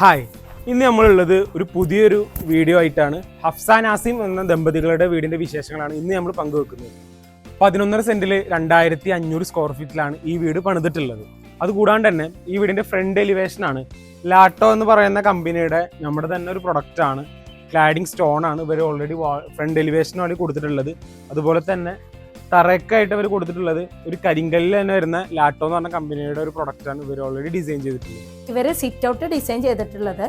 Hi. ഇന്ന് നമ്മളുള്ളത് ഒരു പുതിയൊരു വീഡിയോ ആയിട്ടാണ്. ഹഫ്സാൻ ആസിം എന്ന ദമ്പതികളുടെ വീടിന്റെ വിശേഷങ്ങളാണ് ഇന്ന് നമ്മൾ പങ്കുവെക്കുന്നത്. പതിനൊന്നര സെന്റിൽ രണ്ടായിരത്തി അഞ്ഞൂറ് സ്ക്വയർ ഫീറ്റിലാണ് ഈ വീട് പണിതിട്ടുള്ളത്. അതുകൂടാണ്ട് തന്നെ ഈ വീടിന്റെ ഫ്രണ്ട് എലിവേഷൻ ആണ്. ലാട്ടോ എന്ന് പറയുന്ന കമ്പനിയുടെ നമ്മുടെ തന്നെ ഒരു പ്രൊഡക്റ്റ് ആണ്. ക്ലാഡിംഗ് സ്റ്റോൺ ആണ് ഇവർ ഓൾറെഡി ഫ്രണ്ട് എലിവേഷന് വേണ്ടി കൊടുത്തിട്ടുള്ളത്. അതുപോലെ തന്നെ തറക്കായിട്ട് അവർ കൊടുത്തിട്ടുള്ളത് ഒരു കരിങ്കല്ലിൽ തന്നെ വരുന്ന ലാട്ടോ എന്ന് പറഞ്ഞ കമ്പനിയുടെ ഒരു പ്രൊഡക്റ്റ് ആണ് ഇവർ ഓൾറെഡി ഡിസൈൻ ചെയ്തിട്ടുള്ളത്. ഇവർ സിറ്റ് ഔട്ട് ഡിസൈൻ ചെയ്തിട്ടുള്ളത്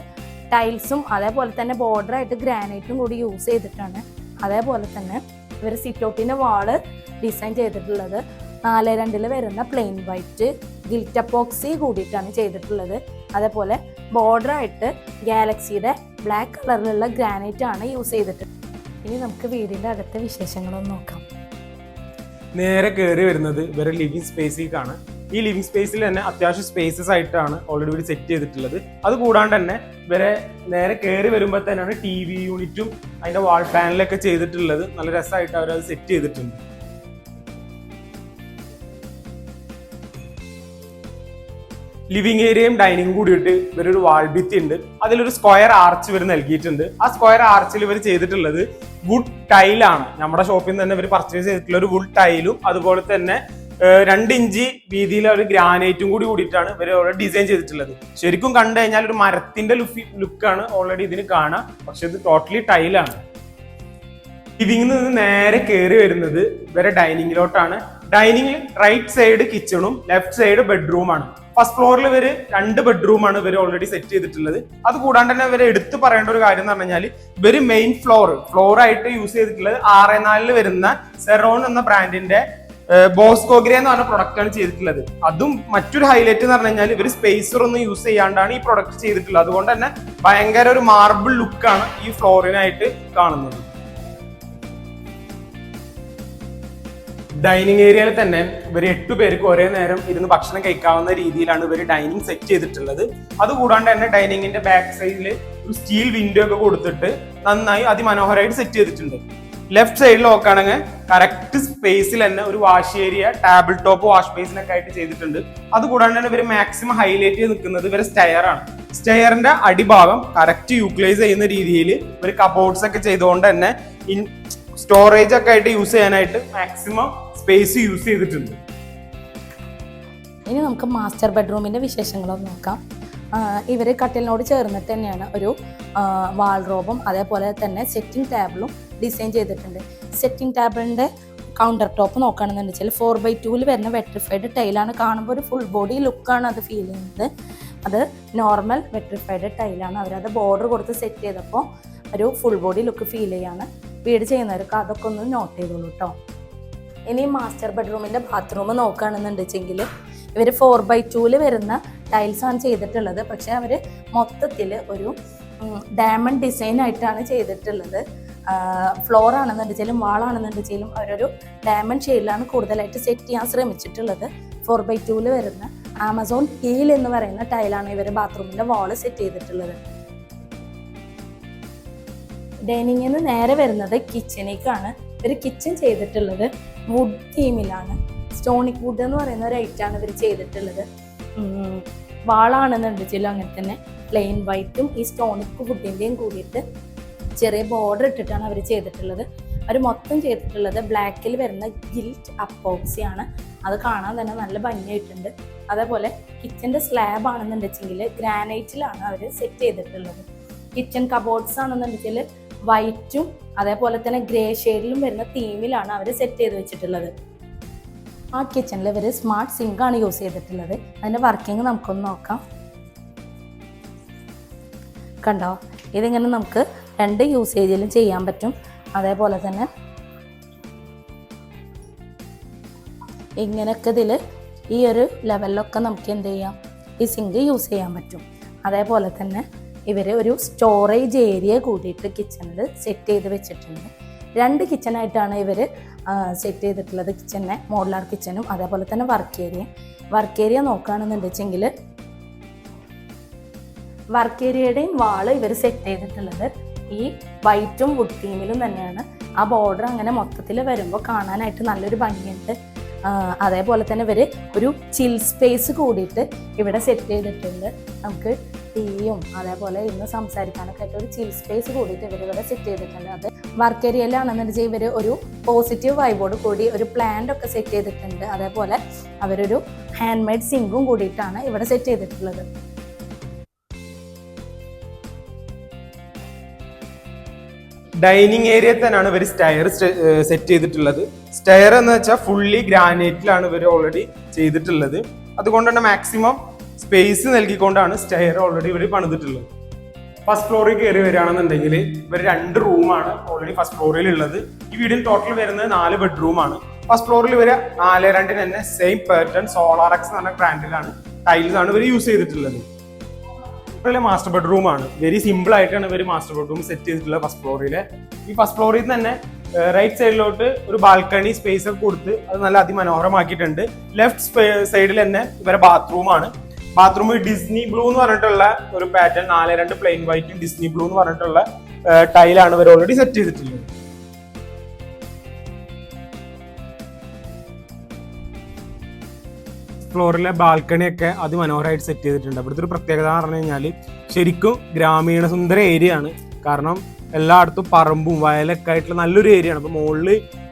ടൈൽസും അതേപോലെ തന്നെ ബോർഡറായിട്ട് ഗ്രാനൈറ്റും കൂടി യൂസ് ചെയ്തിട്ടാണ്. അതേപോലെ തന്നെ ഇവർ സിറ്റ് ഔട്ടിന്റെ വാൾ ഡിസൈൻ ചെയ്തിട്ടുള്ളത്. നാല് രണ്ടിൽ വരുന്ന പ്ലെയിൻ വൈറ്റ് ഗിൽറ്റപ്പോക്സി കൂടിയിട്ടാണ് ചെയ്തിട്ടുള്ളത്. അതേപോലെ ബോർഡറായിട്ട് ഗാലക്സിയുടെ ബ്ലാക്ക് കളറിലുള്ള ഗ്രാനൈറ്റ് ആണ് യൂസ് ചെയ്തിട്ടുള്ളത് ഇനി നമുക്ക് വീടിന്റെ അടുത്ത വിശേഷങ്ങളൊന്ന് നോക്കാം. നേരെ കയറി വരുന്നത് ഇവരെ ലിവിങ് സ്പേസിലേക്കാണ് ഈ ലിവിങ് സ്പേസിൽ തന്നെ അത്യാവശ്യം സ്പേസസ് ആയിട്ടാണ് ഓൾറെഡി ഇവർ സെറ്റ് ചെയ്തിട്ടുള്ളത്. അത് കൂടാണ്ട് തന്നെ ഇവരെ നേരെ കയറി വരുമ്പോൾ തന്നെയാണ് ടി വി യൂണിറ്റും അതിന്റെ വാൾ പാനലൊക്കെ ചെയ്തിട്ടുള്ളത്. നല്ല രസമായിട്ട് അവരത് സെറ്റ് ചെയ്തിട്ടുണ്ട്. ലിവിങ് ഏരിയയും ഡൈനിങ് കൂടിയിട്ട് ഇവരൊരു വാൾ ഭിത്തി ഉണ്ട് അതിലൊരു സ്ക്വയർ ആർച്ച് ഇവർ നൽകിയിട്ടുണ്ട്. ആ സ്ക്വയർ ആർച്ചിൽ ഇവർ ചെയ്തിട്ടുള്ളത് വുഡ് ടൈലാണ് നമ്മുടെ ഷോപ്പിൽ നിന്ന് തന്നെ ഇവർ പർച്ചേസ് ചെയ്തിട്ടുള്ള ഒരു വുഡ് ടൈലും അതുപോലെ തന്നെ രണ്ട് ഇഞ്ച് വീതിയിൽ ഒരു ഗ്രാനൈറ്റും കൂടി കൂടിയിട്ടാണ് ഇവർ ഓൾറെഡി ഡിസൈൻ ചെയ്തിട്ടുള്ളത്. ശരിക്കും കണ്ടു കഴിഞ്ഞാൽ ഒരു മരത്തിന്റെ ലുക്കാണ് ഓൾറെഡി ഇതിന് കാണാം. പക്ഷെ ഇത് ടോട്ടലി ടൈലാണ് ലിവിംഗിൽ നിന്ന് നേരെ കയറി വരുന്നത് ഇവരെ ഡൈനിങ്ങിലോട്ടാണ്. ഡൈനിങ്ങിൽ റൈറ്റ് സൈഡ് കിച്ചണും ലെഫ്റ്റ് സൈഡ് ബെഡ്റൂമാണ് ഫസ്റ്റ് ഫ്ലോറിൽ ഇവർ രണ്ട് ബെഡ്റൂമാണ് ഇവർ ഓൾറെഡി സെറ്റ് ചെയ്തിട്ടുള്ളത്. അത് കൂടാണ്ട് തന്നെ ഇവരെ എടുത്തു പറയേണ്ട ഒരു കാര്യം എന്ന് പറഞ്ഞാൽ ഇവർ മെയിൻ ഫ്ലോർ ആയിട്ട് യൂസ് ചെയ്തിട്ടുള്ളത് ആറ് നാലിൽ വരുന്ന സെറോൺ എന്ന ബ്രാൻഡിന്റെ ബോസ്കോഗ്രെ എന്ന് പറഞ്ഞ പ്രൊഡക്റ്റ് ആണ് ചെയ്തിട്ടുള്ളത്. അതും മറ്റൊരു ഹൈലൈറ്റ് എന്ന് പറഞ്ഞു കഴിഞ്ഞാൽ ഇവർ സ്പേസർ ഒന്നും യൂസ് ചെയ്യാണ്ടാണ് ഈ പ്രൊഡക്റ്റ് ചെയ്തിട്ടുള്ളത്. അതുകൊണ്ട് തന്നെ ഭയങ്കര ഒരു മാർബിൾ ലുക്കാണ് ഈ ഫ്ലോറിനായിട്ട് കാണുന്നത്. ഡൈനിങ് ഏരിയയിൽ തന്നെ ഇവർ എട്ടു പേർക്ക് ഒരേ നേരം ഇരുന്ന് ഭക്ഷണം കഴിക്കാവുന്ന രീതിയിലാണ് ഇവർ ഡൈനിങ് സെറ്റ് ചെയ്തിട്ടുള്ളത്. അതുകൂടാണ്ട് തന്നെ ഡൈനിങ്ങിന്റെ ബാക്ക് സൈഡിൽ ഒരു സ്റ്റീൽ വിൻഡോ ഒക്കെ കൊടുത്തിട്ട് നന്നായി അതിമനോഹരമായിട്ട് സെറ്റ് ചെയ്തിട്ടുണ്ട്. ലെഫ്റ്റ് സൈഡിൽ നോക്കുകയാണെങ്കിൽ കറക്റ്റ് സ്പേസിൽ തന്നെ ഒരു wash area table top wash ബേസിനൊക്കെ ആയിട്ട് ചെയ്തിട്ടുണ്ട്. അതുകൂടാണ്ട് തന്നെ ഇവർ മാക്സിമം ഹൈലൈറ്റ് ചെയ്ത് നിൽക്കുന്നത് ഇവരെ സ്റ്റെയർ ആണ്. സ്റ്റെയറിന്റെ അടിഭാഗം കറക്റ്റ് യൂട്ടിലൈസ് ചെയ്യുന്ന രീതിയിൽ ഒരു കബോർഡ്സ് ഒക്കെ ചെയ്തുകൊണ്ട് തന്നെ സ്റ്റോറേജ് ഒക്കെ ആയിട്ട് യൂസ് ചെയ്യാനായിട്ട് മാക്സിമം സ്പേസ് യൂസ് ചെയ്തിട്ടുണ്ട്. ഇനി നമുക്ക് മാസ്റ്റർ ബെഡ്റൂമിന്റെ വിശേഷങ്ങളൊന്ന് നോക്കാം. ഇവർ കട്ടിലിനോട് ചേർന്നിട്ട് തന്നെയാണ് ഒരു വാൾറോബും അതേപോലെ തന്നെ സെറ്റിംഗ് ടേബിളും ഡിസൈൻ ചെയ്തിട്ടുണ്ട്. സെറ്റിംഗ് ടേബിളിന്റെ കൗണ്ടർ ടോപ്പ് നോക്കുകയാണെന്ന് വെച്ചാൽ ഫോർ ബൈ ടൂവിൽ വരുന്ന വെട്രിഫൈഡ് ടൈലാണ് കാണുമ്പോൾ ഒരു ഫുൾ ബോഡി ലുക്കാണ് അത് ഫീൽ ചെയ്യുന്നത്. അത് നോർമൽ വെട്രിഫൈഡ് ടൈലാണ് അവരത് ബോർഡർ കൊടുത്ത് സെറ്റ് ചെയ്തപ്പോൾ ഒരു ഫുൾ ബോഡി ലുക്ക് ഫീൽ ചെയ്യാണ്. വീട് ചെയ്യുന്നവർക്ക് അതൊക്കെ ഒന്ന് നോട്ട് ചെയ്തോളൂ കേട്ടോ ഇനി മാസ്റ്റർ ബെഡ്റൂമിന്റെ ബാത്റൂം നോക്കുകയാണെന്നുണ്ടെച്ചെങ്കിൽ ഇവർ ഫോർ ബൈ ടൂവിൽ വരുന്ന ടൈൽസ് ആണ് ചെയ്തിട്ടുള്ളത്. പക്ഷേ അവർ മൊത്തത്തിൽ ഒരു ഡയമണ്ട് ഡിസൈൻ ആയിട്ടാണ് ചെയ്തിട്ടുള്ളത്. ഫ്ലോർ ആണെന്നുണ്ടെങ്കിലും വാളാണെന്നുണ്ടെങ്കിലും അവരൊരു ഡയമണ്ട് ഷെയ്ഡിലാണ് കൂടുതലായിട്ട് സെറ്റ് ചെയ്യാൻ ശ്രമിച്ചിട്ടുള്ളത്. ഫോർ ബൈ ടൂവിൽ വരുന്ന ആമസോൺ ഹീൽ എന്ന് പറയുന്ന ടൈലാണ് ഇവർ ബാത്റൂമിന്റെ വാൾ സെറ്റ് ചെയ്തിട്ടുള്ളത്. ഡൈനിങ്ങിൽ നിന്ന് നേരെ വരുന്നത് കിച്ചണിലേക്കാണ്. ഇവർ കിച്ചൺ ചെയ്തിട്ടുള്ളത് വുഡ് തീമിലാണ് സ്റ്റോണിക് വുഡ് എന്ന് പറയുന്ന ഒരു ഐറ്റാണ് ഇവർ ചെയ്തിട്ടുള്ളത്. വാളാണെന്നുണ്ടെങ്കിലും അങ്ങനെ തന്നെ. പ്ലെയിൻ വൈറ്റും ഈ സ്റ്റോണിക് വുഡിന്റെയും കൂടിയിട്ട് ചെറിയ ബോർഡർ ഇട്ടിട്ടാണ് അവർ ചെയ്തിട്ടുള്ളത്. അവർ മൊത്തം ചെയ്തിട്ടുള്ളത് ബ്ലാക്കിൽ വരുന്ന ഗിൽറ്റ് അപ്പോക്സിയാണ് അത് കാണാൻ തന്നെ നല്ല ഭംഗിയായിട്ടുണ്ട്. അതേപോലെ കിച്ചന്റെ സ്ലാബ് ആണെന്നുണ്ടെങ്കിൽ ഗ്രാനൈറ്റിലാണ് അവർ സെറ്റ് ചെയ്തിട്ടുള്ളത്. കിച്ചൺ കബോർഡ്സ് ആണെന്നുണ്ടെങ്കിൽ വൈറ്റും അതേപോലെ തന്നെ ഗ്രേ ഷെയ്ഡിലും വരുന്ന തീമിലാണ് അവർ സെറ്റ് ചെയ്ത് വെച്ചിട്ടുള്ളത്. ആ കിച്ചണിൽ ഇവർ സ്മാർട്ട് സിങ്കാണ് യൂസ് ചെയ്തിട്ടുള്ളത്. അതിന്റെ വർക്കിംഗ് നമുക്കൊന്ന് നോക്കാം. കണ്ടോ? ഇതിങ്ങനെ നമുക്ക് രണ്ട് യൂസേജിലും ചെയ്യാൻ പറ്റും. അതേപോലെ തന്നെ ഇങ്ങനെയൊക്കെ ഇതിൽ ഈ ഒരു ലെവലിലൊക്കെ നമുക്ക് എന്ത് ചെയ്യാം? ഈ സിങ്ക് യൂസ് ചെയ്യാൻ പറ്റും. അതേപോലെ തന്നെ ഇവർ ഒരു സ്റ്റോറേജ് ഏരിയ കൂടിയിട്ട് കിച്ചണിൽ സെറ്റ് ചെയ്ത് വെച്ചിട്ടുണ്ട്. രണ്ട് കിച്ചണായിട്ടാണ് ഇവർ സെറ്റ് ചെയ്തിട്ടുള്ളത് കിച്ചണിനെ മോഡലാർ കിച്ചനും അതേപോലെ തന്നെ വർക്ക് ഏരിയ വർക്ക് ഏരിയ നോക്കുകയാണെന്നുണ്ടെച്ചെങ്കിൽ വർക്ക് ഏരിയയുടെയും വാൾ ഇവർ സെറ്റ് ചെയ്തിട്ടുള്ളത് ഈ വൈറ്റും വുഡ് തീമിലും തന്നെയാണ്. ആ ബോർഡർ അങ്ങനെ മൊത്തത്തിൽ വരുമ്പോൾ കാണാനായിട്ട് നല്ലൊരു ഭംഗിയുണ്ട്. അതേപോലെ തന്നെ ഇവർ ഒരു ചിൽ സ്പേസ് കൂടിയിട്ട് ഇവിടെ സെറ്റ് ചെയ്തിട്ടുണ്ട്. നമുക്ക് ടീയും അതേപോലെ ഇന്ന് സംസാരിക്കാനൊക്കെ ആയിട്ട് ഒരു ചിൽ സ്പേസ് കൂടിയിട്ട് ഇവർ ഇവിടെ സെറ്റ് ചെയ്തിട്ടുണ്ട്. അത് വർക്ക് ഏരിയയിലാണെന്നുണ്ടെങ്കിൽ ഇവർ ഒരു പോസിറ്റീവ് വൈബോട് കൂടി ഒരു പ്ലാന്റ് ഒക്കെ സെറ്റ് ചെയ്തിട്ടുണ്ട്. അതേപോലെ അവരൊരു ഹാൻഡ് മെയ്ഡ് സിങ്കും കൂടിയിട്ടാണ് ഇവിടെ സെറ്റ് ചെയ്തിട്ടുള്ളത്. ഡൈനിങ് ഏരിയ തന്നെയാണ് ഇവർ സ്റ്റയർ സെറ്റ് ചെയ്തിട്ടുള്ളത്. സ്റ്റയർ എന്ന് വെച്ചാൽ ഫുള്ളി ഗ്രാനൈറ്റിലാണ് ഇവർ ഓൾറെഡി ചെയ്തിട്ടുള്ളത്. അതുകൊണ്ട് തന്നെ മാക്സിമം സ്പേസ് നൽകിക്കൊണ്ടാണ് സ്റ്റെയർ ഓൾറെഡി ഇവർ പണിതിട്ടുള്ളത്. ഫസ്റ്റ് ഫ്ലോറിൽ കയറി വരികയാണെന്നുണ്ടെങ്കിൽ ഇവർ രണ്ട് റൂമാണ് ഓൾറെഡി ഫസ്റ്റ് ഫ്ലോറിൽ ഉള്ളത്. ഈ വീടിന് ടോട്ടൽ വരുന്നത് നാല് ബെഡ്റൂമാണ് ഫസ്റ്റ് ഫ്ലോറിൽ ഇവർ നാല് രണ്ടിന് തന്നെ സെയിം പാറ്റേൺ സോളാർ എക്സ് എന്ന് പറഞ്ഞ ബ്രാൻഡിലാണ് ടൈൽസ് ആണ് ഇവർ യൂസ് ചെയ്തിട്ടുള്ളത്. ഇവിടെ മാസ്റ്റർ ബെഡ്റൂം ആണ്. വെരി സിമ്പിൾ ആയിട്ടാണ് ഇവർ മാസ്റ്റർ ബെഡ്റൂം സെറ്റ് ചെയ്തിട്ടുള്ളത് ഫസ്റ്റ് ഫ്ലോറിൽ ഈ ഫസ്റ്റ് ഫ്ലോറിൽ തന്നെ റൈറ്റ് സൈഡിലോട്ട് ഒരു ബാൽക്കണി സ്പേസ് ഒക്കെ കൊടുത്ത് അത് നല്ല അതിമനോഹരമാക്കിയിട്ടുണ്ട്. ലെഫ്റ്റ് സൈഡിൽ തന്നെ ഇവരെ ബാത്റൂമാണ് ബാത്റൂം ഡിസ്നി ബ്ലൂ എന്ന് പറഞ്ഞിട്ടുള്ള ഒരു പാറ്റേൺ നാല് രണ്ട് പ്ലെയിൻ വൈറ്റും ഡിസ്നി ബ്ലൂ എന്ന് പറഞ്ഞിട്ടുള്ള ടൈലാണ് ഇവർ ഓൾറെഡി സെറ്റ് ചെയ്തിട്ടുള്ളത്. ഫ്ലോറിലെ ബാൽക്കണി ഒക്കെ അതിമനോഹരമായിട്ട് സെറ്റ് ചെയ്തിട്ടുണ്ട്. ഇവിടുത്തെ ഒരു പ്രത്യേകത എന്ന് പറഞ്ഞു കഴിഞ്ഞാൽ ശരിക്കും ഗ്രാമീണ സുന്ദര ഏരിയ ആണ്. കാരണം എല്ലായിടത്തും പറമ്പും വയലൊക്കെ ആയിട്ടുള്ള നല്ലൊരു ഏരിയ ആണ്. അപ്പൊ മുകളിൽ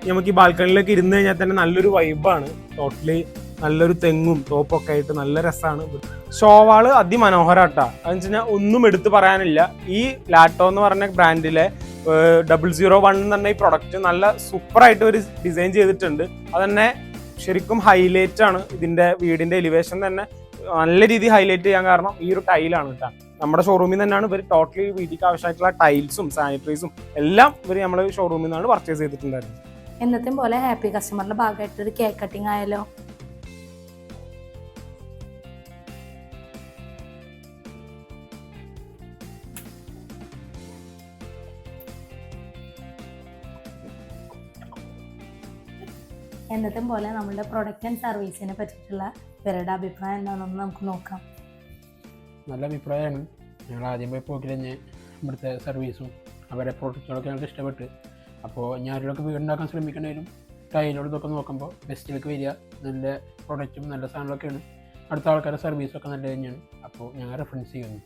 നമുക്ക് ഈ ബാൽക്കണിയിലൊക്കെ ഇരുന്ന് കഴിഞ്ഞാൽ തന്നെ നല്ലൊരു വൈബാണ് ടോട്ടലി നല്ലൊരു തെങ്ങും തോപ്പൊക്കെ ആയിട്ട് നല്ല രസമാണ് ഷോവാൾ അതിമനോഹരാട്ടാ. അതെന്ന് വെച്ച് കഴിഞ്ഞാൽ ഒന്നും എടുത്തു പറയാനില്ല. ഈ ലാറ്റോ എന്ന് പറഞ്ഞ ബ്രാൻഡിലെ ഡബിൾ സീറോ വൺ എന്ന് പറഞ്ഞ ഈ പ്രൊഡക്റ്റ് നല്ല സൂപ്പറായിട്ട് ഒരു ഡിസൈൻ ചെയ്തിട്ടുണ്ട്. അത് തന്നെ ശരിക്കും ഹൈലൈറ്റ് ആണ്. ഇതിന്റെ വീടിന്റെ എലിവേഷൻ തന്നെ നല്ല രീതിയിൽ ഹൈലൈറ്റ് ചെയ്യാൻ കാരണം ഈ ഒരു ടൈലാണ് കേട്ടോ നമ്മുടെ ഷോറൂമിൽ തന്നെയാണ് ഇവർ ടോട്ടലി വീട്ടിലേക്ക് ആവശ്യമായിട്ടുള്ള ടൈൽസും സാനിറ്ററീസും എല്ലാം ഇവർ നമ്മുടെ ഷോറൂമിൽ നിന്നാണ് പർച്ചേസ് ചെയ്തിട്ടുണ്ടായിരുന്നത്. എന്നത്തെയും പോലെ ഹാപ്പി കസ്റ്റമറിന്റെ ഭാഗമായിട്ട് ഒരു കേക്ക് കട്ടിങ് ആയാലോ എന്നത്തെയും പോലെ നമ്മളുടെ പ്രൊഡക്റ്റ് ആൻഡ് സർവീസിനെ പറ്റിയിട്ടുള്ള ഇവരുടെ അഭിപ്രായം എന്താണെന്ന് നമുക്ക് നോക്കാം. നല്ല അഭിപ്രായമാണ്. ഞങ്ങൾ ആദ്യം പോയി കഴിഞ്ഞ് ഇവിടുത്തെ സർവീസും അവരുടെ പ്രോഡക്റ്റുകളൊക്കെ ഞങ്ങൾക്ക് ഇഷ്ടപ്പെട്ട്. അപ്പോൾ ആരെങ്കിലുമൊക്കെ വീടുണ്ടാക്കാൻ ശ്രമിക്കണേലും ടൈലോട് ഇതൊക്കെ നോക്കുമ്പോൾ ബെസ്റ്റിലേക്ക് വരിക. നല്ല പ്രൊഡക്റ്റും നല്ല സാധനങ്ങളൊക്കെയാണ്. അടുത്ത ആൾക്കാരുടെ സർവീസൊക്കെ നല്ല തന്നെയാണ്. അപ്പോൾ ഞങ്ങൾ റെഫറൻസ് ചെയ്യുന്നു.